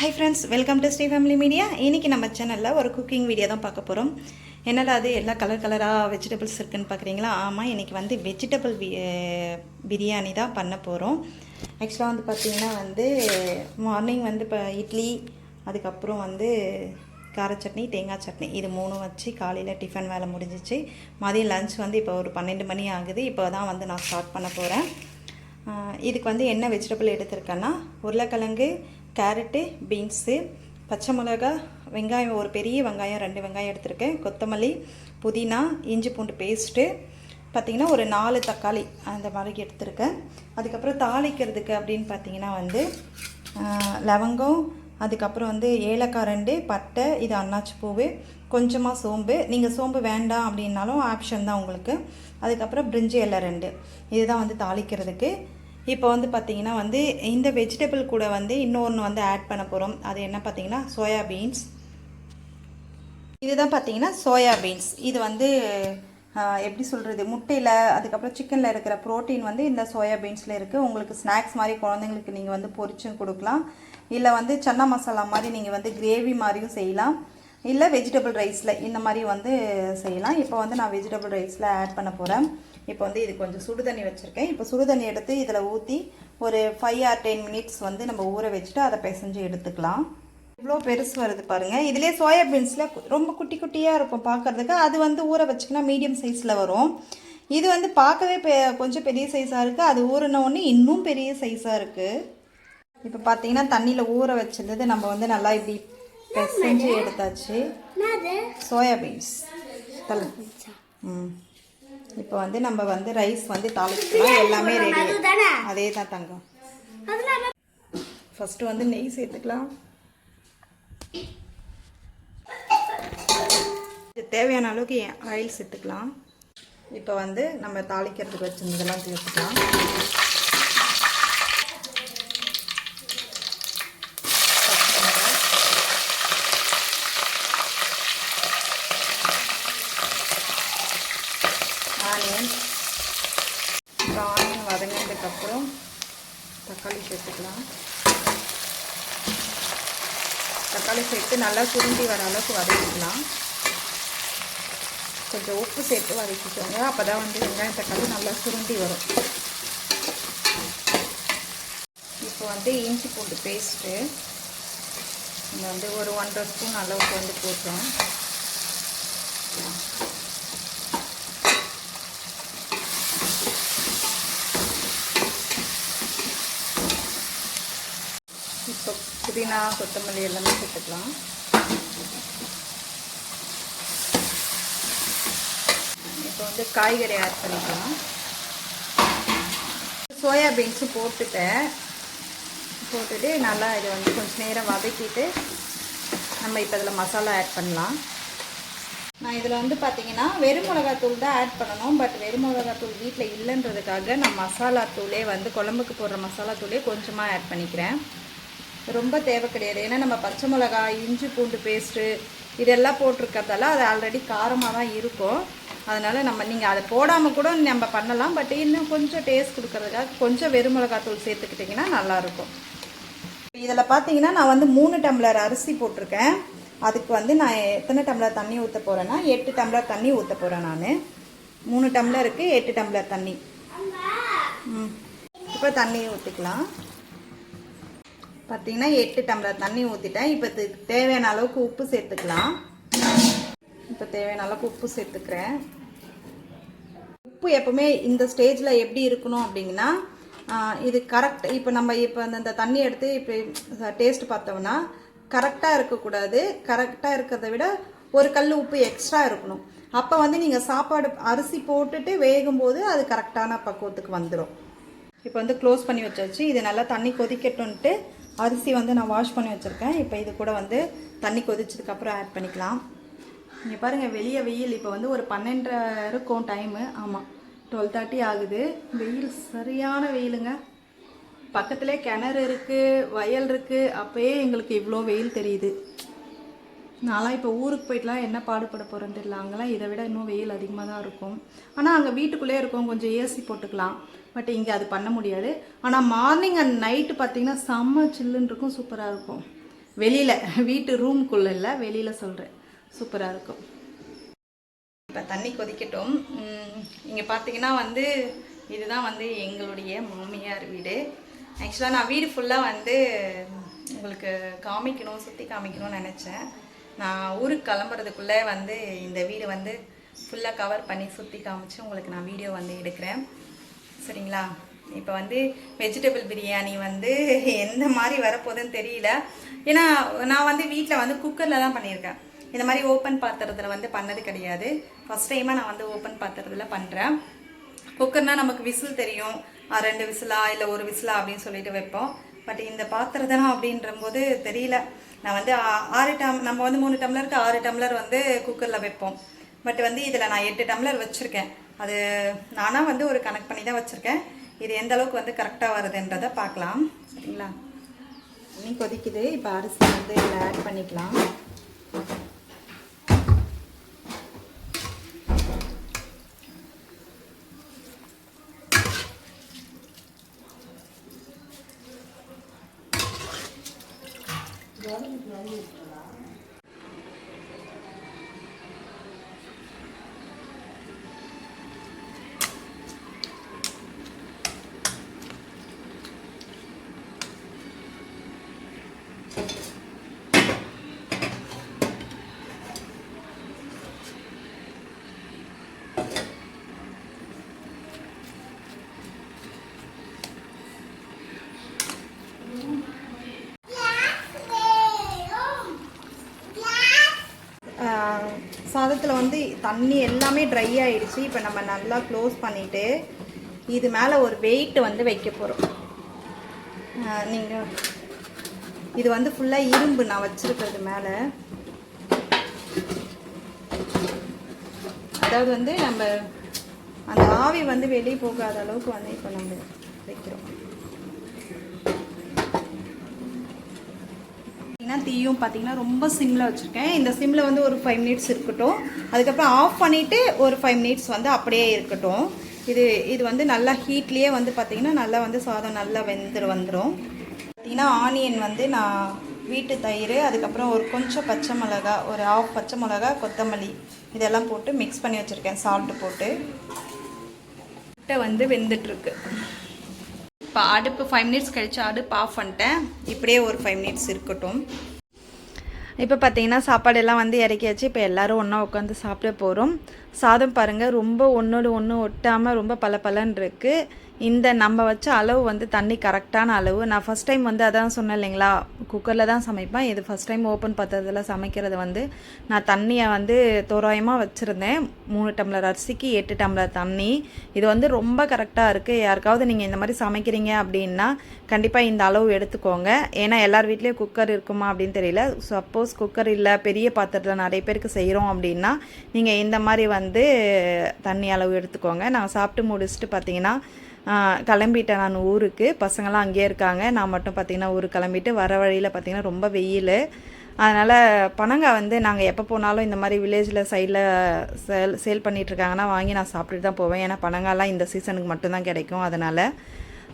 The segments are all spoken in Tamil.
Hi friends welcome to Sri family media இன்றைக்கி நம்ம சேனலில் ஒரு குக்கிங் வீடியோ தான் பார்க்க போகிறோம் என்னடா அது எல்லா கலர் கலராக வெஜிடபிள்ஸ் இருக்குன்னு பார்க்குறீங்களா? ஆமாம் இன்றைக்கி வந்து வெஜிடபிள் பிரியாணி தான் பண்ண போகிறோம் ஆக்சுவலாக வந்து பார்த்திங்கன்னா வந்து மார்னிங் வந்து இப்போ இட்லி அதுக்கப்புறம் வந்து கார சட்னி தேங்காய் சட்னி. இது மூணும் வச்சு காலையில் டிஃபன் வேலை முடிஞ்சிச்சு. மதியம் லஞ்ச் வந்து இப்போ ஒரு பன்னெண்டு மணி ஆகுது. இப்போ தான் வந்து நான் ஸ்டார்ட் பண்ண போகிறேன் இதுக்கு வந்து என்ன வெஜிடபிள் எடுத்திருக்கேன்னா உருளைக்கிழங்கு கேரட்டு பீன்ஸு பச்சை மிளகா வெங்காயம் ஒரு பெரிய வெங்காயம் ரெண்டு வெங்காயம் எடுத்திருக்கேன். கொத்தமல்லி புதினா இஞ்சி பூண்டு பேஸ்ட்டு பார்த்திங்கன்னா ஒரு நாலு தக்காளி அந்த மாதிரி எடுத்திருக்கேன். அதுக்கப்புறம் தாளிக்கிறதுக்கு அப்படின்னு பார்த்தீங்கன்னா வந்து லவங்கம் அதுக்கப்புறம் வந்து ஏலக்காய் ரெண்டு பட்டை இது அன்னாச்சி பூவு கொஞ்சமாக சோம்பு. நீங்கள் சோம்பு வேண்டாம் அப்படின்னாலும் ஆப்ஷன் தான் உங்களுக்கு. அதுக்கப்புறம் பிரிஞ்சி இலை ரெண்டு. இதுதான் வந்து தாளிக்கிறதுக்கு. இப்போ வந்து பார்த்திங்கன்னா வந்து இந்த வெஜிடபிள் கூட வந்து இன்னொன்று வந்து ஆட் பண்ண போகிறோம் அது என்ன பார்த்தீங்கன்னா சோயா பீன்ஸ் இதுதான் பார்த்திங்கன்னா சோயா பீன்ஸ் இது வந்து எப்படி சொல்கிறது முட்டையில் அதுக்கப்புறம் சிக்கனில் இருக்கிற ப்ரோட்டீன் வந்து இந்த சோயா பீன்ஸில் இருக்குது உங்களுக்கு ஸ்நாக்ஸ் மாதிரி குழந்தைங்களுக்கு நீங்கள் வந்து பொரிச்சும் கொடுக்கலாம். இல்லை வந்து சன்னா மசாலா மாதிரி நீங்கள் வந்து கிரேவி மாதிரியும் செய்யலாம். இல்லை வெஜிடபிள் ரைஸில் இந்த மாதிரி வந்து செய்யலாம். இப்போ வந்து நான் வெஜிடபிள் ரைஸில் ஆட் பண்ண போகிறேன் இப்போ வந்து இது கொஞ்சம் சுடு தண்ணி வச்சுருக்கேன். இப்போ சுடு தண்ணி எடுத்து இதில் ஊற்றி ஒரு ஃபைவ் ஆர் டென் மினிட்ஸ் வந்து நம்ம ஊற வச்சுட்டு அதை பிசைஞ்சு எடுத்துக்கலாம். இவ்வளோ பெருசு வருது பாருங்கள் இதுலேயே சோயா பீன்ஸில் ரொம்ப குட்டி குட்டியாக இருக்கும் பார்க்கறதுக்கு அது வந்து ஊற வச்சிங்கன்னா மீடியம் சைஸில் வரும். இது வந்து பார்க்கவே பெ கொஞ்சம் பெரிய சைஸாக இருக்குது அது ஊறின உடனே இன்னும் பெரிய சைஸாக இருக்குது இப்போ பார்த்தீங்கன்னா தண்ணியில் ஊற வச்சிருந்தது நம்ம வந்து நல்லா இப்படி பிசைஞ்சு எடுத்தாச்சு. சோயா பீன்ஸ் தள்ளு. ம். இப்போ வந்து நம்ம வந்து ரைஸ் வந்து தாளிச்சுக்கலாம். எல்லாமே ரெடி அதே தான் தங்கம். ஃபஸ்ட்டு வந்து நெய் சேர்த்துக்கலாம். தேவையான அளவுக்கு ஆயில் சேர்த்துக்கலாம். இப்போ வந்து நம்ம தாளிக்கிறதுக்கு வச்சிருந்ததெல்லாம் சேர்த்துக்கலாம் பச்சை மிளகாய். ஆனியன் இப்போ ஆனியன் வதங்கினதுக்கப்புறம் தக்காளி சேர்த்துக்கலாம். தக்காளி சேர்த்து நல்லா சுருண்டி வர அளவுக்கு வதக்கிக்கலாம். கொஞ்சம் உப்பு சேர்த்து வதக்கிக்கோங்க. அப்போ தான் வந்து வெங்காயம் தக்காளி நல்லா சுருண்டி வரும். இப்போ வந்து இஞ்சி பூண்டு பேஸ்ட்டு இங்கே வந்து ஒரு ஒன்றரை ஸ்பூன் அளவுக்கு வந்து போட்டோம் இப்போ புதினா கொத்தமல்லி எல்லாமே சேர்த்துக்கலாம். இப்போ வந்து காய்கறி ஆட் பண்ணிக்கலாம். சோயா பீன்ஸும் போட்டுட்டேன். போட்டுட்டு நல்லா இதை வந்து கொஞ்சம் நேரம் வதக்கிட்டு நம்ம இப்போ இதில் மசாலா ஆட் பண்ணலாம். நான் இதில் வந்து பார்த்தீங்கன்னா வெறும் மிளகாத்தூள் தான் ஆட் பண்ணணும். பட் வெறும் மிளகாத்தூள் வீட்டில் இல்லைன்றதுக்காக நான் மசாலா தூளே வந்து குழம்புக்கு போடுற மசாலா தூளே கொஞ்சமாக ஆட் பண்ணிக்கிறேன். ரொம்ப தேவை கிடையாது. ஏன்னா நம்ம பச்சை மிளகாய் இஞ்சி பூண்டு பேஸ்ட்டு இதெல்லாம் போட்டிருக்கறதால அது ஆல்ரெடி காரமாக தான் இருக்கும். அதனால் நம்ம நீங்கள் அதை போடாமல் கூட நம்ம பண்ணலாம். பட் இன்னும் கொஞ்சம் டேஸ்ட் கொடுக்கறதுக்காக கொஞ்சம் வெறுமிளகாத்தூள் சேர்த்துக்கிட்டிங்கன்னா நல்லாயிருக்கும். இதில் பார்த்தீங்கன்னா நான் வந்து மூணு டம்ளர் அரிசி போட்டிருக்கேன். அதுக்கு வந்து நான் எத்தனை டம்ளர் தண்ணி ஊற்ற போகிறேன்னா எட்டு டம்ளர் தண்ணி ஊற்ற போகிறேன் நான். மூணு டம்ளருக்கு எட்டு டம்ளர் தண்ணி. ம். இப்போ தண்ணி ஊற்றிக்கலாம் பார்த்தீங்கன்னா எட்டு டம்ளர் தண்ணி ஊற்றிட்டேன் இப்போ இதுக்கு தேவையான அளவுக்கு உப்பு சேர்த்துக்கலாம். இப்போ தேவையான அளவுக்கு உப்பு சேர்த்துக்கிறேன். உப்பு எப்போவுமே இந்த ஸ்டேஜில் எப்படி இருக்கணும் அப்படிங்கன்னா இது கரெக்ட் இப்போ நம்ம இப்போ அந்த தண்ணி எடுத்து இப்போ டேஸ்ட் பார்த்தோம்னா கரெக்டாக இருக்கக்கூடாது. கரெக்டாக இருக்கிறத விட ஒரு கல் உப்பு எக்ஸ்ட்ரா இருக்கணும். அப்போ வந்து நீங்கள் சாப்பாடு அரிசி போட்டுட்டு வேகும்போது அது கரெக்டான பக்குவத்துக்கு வந்துடும் இப்போ வந்து க்ளோஸ் பண்ணி வச்சாச்சு. இது நல்லா தண்ணி கொதிக்கட்டும்ன்ட்டு அரிசி வந்து நான் வாஷ் பண்ணி வச்சுருக்கேன். இப்போ இது கூட வந்து தண்ணி கொதிச்சதுக்கப்புறம் ஆட் பண்ணிக்கலாம். இங்கே பாருங்கள் வெளியே வெயில். இப்போ வந்து ஒரு பன்னெண்டரை இருக்கும் டைமு ஆமாம் டுவெல் தேர்ட்டி ஆகுது. வெயில் சரியான வெயிலுங்க. பக்கத்துலேயே கிணறு இருக்குது வயல் இருக்குது அப்போயே எங்களுக்கு இவ்வளோ வெயில் தெரியுது. நான்லாம் இப்போ ஊருக்கு போயிட்டுலாம் என்ன பாடுபட போகிறேன்னு தெரியல. அங்கெல்லாம் இதை விட இன்னும் வெயில் அதிகமாக தான் இருக்கும். ஆனால் அங்கே வீட்டுக்குள்ளே இருக்கும் கொஞ்சம் ஏசி போட்டுக்கலாம். பட் இங்கே அது பண்ண முடியாது. ஆனால் மார்னிங் அண்ட் நைட்டு பார்த்தீங்கன்னா செம்ம சில்லுன்னு இருக்கும் சூப்பராக இருக்கும். வெளியில் வீட்டு ரூம்குள்ளே இல்லை வெளியில் சொல்கிறேன் சூப்பராக இருக்கும். இப்போ தண்ணி கொதிக்கட்டும். இங்கே பார்த்தீங்கன்னா வந்து இதுதான் வந்து எங்களுடைய மாமியார் வீடு. ஆக்சுவலாக நான் வீடு ஃபுல்லாக வந்து உங்களுக்கு காமிக்கணும் சுற்றி காமிக்கணும்னு நினச்சேன். நான் ஊருக்கு கிளம்புறதுக்குள்ளே வந்து இந்த வீடு வந்து ஃபுல்லாக கவர் பண்ணி சுற்றி காமிச்சு உங்களுக்கு நான் வீடியோ வந்து எடுக்கிறேன். சரிங்களா? இப்போ வந்து வெஜிடபிள் பிரியாணி வந்து எந்த மாதிரி வரப்போகுதுன்னு தெரியல. ஏன்னா நான் வந்து வீட்டில் வந்து குக்கரில் தான் பண்ணியிருக்கேன். இந்த மாதிரி ஓப்பன் பாத்திரத்தில் வந்து பண்ணது கிடையாது. ஃபஸ்ட் டைமாக நான் வந்து ஓப்பன் பாத்திரத்தில் பண்ணுறேன் குக்கர்னால் நமக்கு விசில் தெரியும். ரெண்டு விசிலா இல்லை ஒரு விசிலா அப்படின்னு சொல்லிட்டு வைப்போம். பட் இந்த பாத்திரத்தெல்லாம் அப்படின்ற போது தெரியல. நான் வந்து ஆறு டம் நம்ம வந்து மூணு டம்ளருக்கு ஆறு டம்ளர் வந்து குக்கரில் வைப்போம். பட் வந்து இதில் நான் எட்டு டம்ளர் வச்சுருக்கேன். அது நானாக வந்து ஒரு கணக்கு பண்ணி தான் வச்சுருக்கேன். இது எந்த அளவுக்கு வந்து கரெக்டாக வருதுன்றதை பார்க்கலாம். சரிங்களா? தண்ணி கொதிக்குது. இப்போ அரிசி வந்து இதில் ஆட் பண்ணிக்கலாம். சாதத்தில் வந்து தண்ணி எல்லாமே ட்ரை ஆகிடுச்சு இப்போ நம்ம நல்லா க்ளோஸ் பண்ணிவிட்டு இது மேலே ஒரு வெயிட் வந்து வைக்க போகிறோம் நீங்கள் இது வந்து ஃபுல்லாக இரும்பு நான் வச்சுருக்கிறது மேலே. அதாவது வந்து நம்ம அந்த ஆவி வந்து வெளியே போகாத அளவுக்கு வந்து இப்போ நம்ம வைக்கிறோம். பார்த்தீங்கன்னா தீயும் பார்த்தீங்கன்னா ரொம்ப சிம்மில் வச்சுருக்கேன். இந்த சிம்மில் வந்து ஒரு ஃபைவ் மினிட்ஸ் இருக்கட்டும். அதுக்கப்புறம் ஆஃப் பண்ணிவிட்டு ஒரு ஃபைவ் மினிட்ஸ் வந்து அப்படியே இருக்கட்டும். இது இது வந்து நல்லா ஹீட்லேயே வந்து பார்த்திங்கன்னா நல்லா வந்து சாதம் நல்லா வெந்துரு வந்துடும் பார்த்திங்கன்னா ஆனியன் வந்து நான் வீட்டு தயிர் அதுக்கப்புறம் ஒரு கொஞ்சம் பச்சை மிளகா ஒரு ஆஃப் பச்சை மிளகா கொத்தமல்லி இதெல்லாம் போட்டு மிக்ஸ் பண்ணி வச்சுருக்கேன். சால்ட்டு போட்டு. முட்டை வந்து வெந்துட்டுருக்கு. இப்போ அடுப்பு ஃபைவ் மினிட்ஸ் கழிச்சு அடுப்பு ஆஃப் பண்ணிட்டேன். இப்படியே ஒரு ஃபைவ் மினிட்ஸ் இருக்கட்டும். இப்போ பார்த்தீங்கன்னா சாப்பாடெல்லாம் வந்து இறக்கியாச்சு. இப்போ எல்லாரும் ஒன்றா உட்காந்து சாப்பிட போகிறோம் சாதம் பாருங்கள் ரொம்ப ஒன்றோடு ஒன்று ஒட்டாமல் ரொம்ப பல இருக்குது இந்த நம்ம வச்ச அளவு வந்து தண்ணி கரெக்டான அளவு. நான் ஃபஸ்ட் டைம் வந்து அதான் சொன்னேன் இல்லைங்களா? குக்கரில் தான் சமைப்பேன். இது ஃபஸ்ட் டைம் ஓப்பன் பாத்திரத்தில் சமைக்கிறது வந்து. நான் தண்ணியை வந்து தோராயமாக வச்சுருந்தேன். மூணு டம்ளர் அரிசிக்கு எட்டு டம்ளர் தண்ணி. இது வந்து ரொம்ப கரெக்டாக இருக்குது யாருக்காவது நீங்கள் இந்த மாதிரி சமைக்கிறீங்க அப்படின்னா கண்டிப்பாக இந்த அளவு எடுத்துக்கோங்க. ஏன்னா எல்லார் வீட்லேயும் குக்கர் இருக்குமா அப்படின்னு தெரியல. சப்போஸ் குக்கர் இல்லை பெரிய பாத்திரத்தில் நிறைய பேருக்கு செய்கிறோம் அப்படின்னா நீங்கள் இந்த மாதிரி வந்து வந்து தண்ணி அளவு எடுத்துக்கோங்க. நான் சாப்பிட்டு முடிச்சுட்டு பார்த்தீங்கன்னா கிளம்பிட்டேன் நான் ஊருக்கு. பசங்களாம் அங்கேயே இருக்காங்க. நான் மட்டும் பார்த்தீங்கன்னா ஊருக்கு கிளம்பிட்டு வர வழியில் பார்த்தீங்கன்னா ரொம்ப வெயில். அதனால் பனங்காய் வந்து நாங்கள் எப்போ போனாலும் இந்த மாதிரி வில்லேஜில் சைடில் சேல் சேல் பண்ணிட்டு இருக்காங்கன்னா வாங்கி நான் சாப்பிட்டுட்டு தான் போவேன். ஏன்னா பனங்காய்லாம் இந்த சீசனுக்கு மட்டும்தான் கிடைக்கும். அதனால்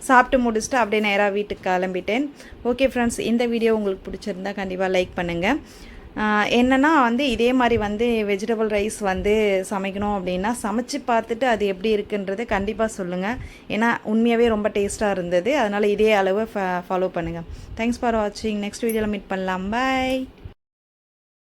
சாப்பிட்டு முடிச்சுட்டு அப்படியே நேராக வீட்டுக்கு கிளம்பிட்டேன். ஓகே ஃப்ரெண்ட்ஸ் இந்த வீடியோ உங்களுக்கு பிடிச்சிருந்தா கண்டிப்பாக லைக் பண்ணுங்கள் என்னென்னா வந்து இதே மாதிரி வந்து வெஜிடபிள் ரைஸ் வந்து சமைக்கணும் அப்படின்னா சமைச்சு பார்த்துட்டு அது எப்படி இருக்குன்றது கண்டிப்பாக சொல்லுங்கள் ஏன்னா உண்மையாகவே ரொம்ப டேஸ்ட்டாக இருந்தது. அதனால் இதே அளவு ஃபாலோ பண்ணுங்கள் தேங்க்ஸ் ஃபார் வாட்சிங் நெக்ஸ்ட் வீடியோவில் மீட் பண்ணலாம். பாய்